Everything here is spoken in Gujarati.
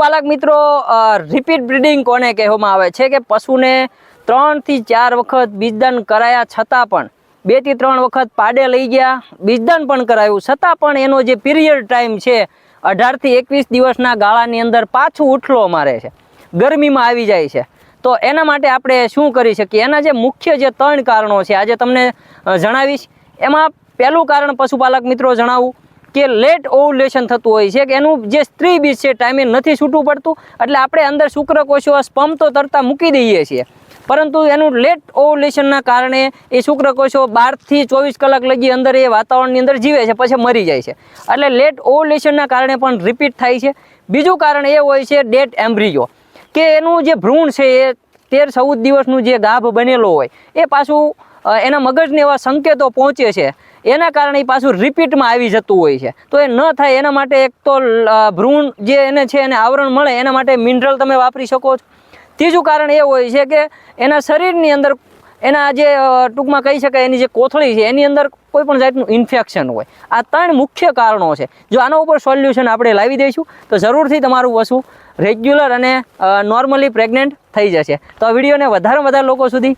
બાલક મિત્રો રિપીટ બ્રીડિંગ કોને કહેવામાં આવે છે કે પશુને ત્રણથી ચાર વખત બીજદાન કરાયા છતાં પણ બેથી ત્રણ વખત પાડે લઈ ગયા, બીજદાન પણ કરાયું. છતાં પણ એનો જે પીરિયડ ટાઈમ છે, અઢારથી એકવીસ દિવસના ગાળાની અંદર પાછું ઉઠલો મારે છે. ગરમીમાં આવી જાય છે. તો એના માટે આપણે શું કરી શકીએ? એના જે મુખ્ય જે ત્રણ કારણો છે, આજે તમને જણાવીશ. એમાં પહેલું કારણ પશુપાલક મિત્રો જણાવું. કે લેટ ઓવ્યુલેશન થતું હોય છે, કે એનું જે સ્ત્રી બીજ છે ટાઈમે નથી છૂટું પડતું, એટલે આપણે અંદર શુક્રકોષો સ્પમ તો તરતા મૂકી દઈએ છીએ. પરંતુ એનું લેટ ઓવ્યુલેશનના કારણે એ શુક્રકોષો બારથી ચોવીસ કલાક લગી અંદર એ વાતાવરણની અંદર જીવે છે, પછી મરી જાય છે. એટલે લેટ ઓવ્યુલેશનના કારણે પણ રિપીટ થાય છે. બીજું કારણ એ હોય છે ડેટ એમ્બ્રિયો કે એનું જે ભ્રૂણ છે એ તેર ચૌદ દિવસનું જે ગાભ બનેલો હોય, એ પાછું એના મગજને એવા સંકેતો પહોંચે છે. એના કારણે પાછું રિપીટમાં આવી જતું હોય છે. તો એ ન થાય એના માટે એક તો ભ્રૂણ જે એને છે એને આવરણ મળે, એના માટે મિનરલ તમે વાપરી શકો છો. ત્રીજું કારણ એ હોય છે કે એના શરીરની અંદર એના જે ટૂંકમાં કહી શકાય એની જે કોથળી છે, એની અંદર કોઈ પણ જાતનું ઇન્ફેક્શન હોય. આ ત્રણ મુખ્ય કારણો છે. જો આના ઉપર સોલ્યુશન આપણે લાવી દઈશું, તો જરૂરથી તમારું પશુ રેગ્યુલર અને નોર્મલી પ્રેગ્નેન્ટ થઈ જશે. તો આ વિડીયોને વધારે વધારે લોકો સુધી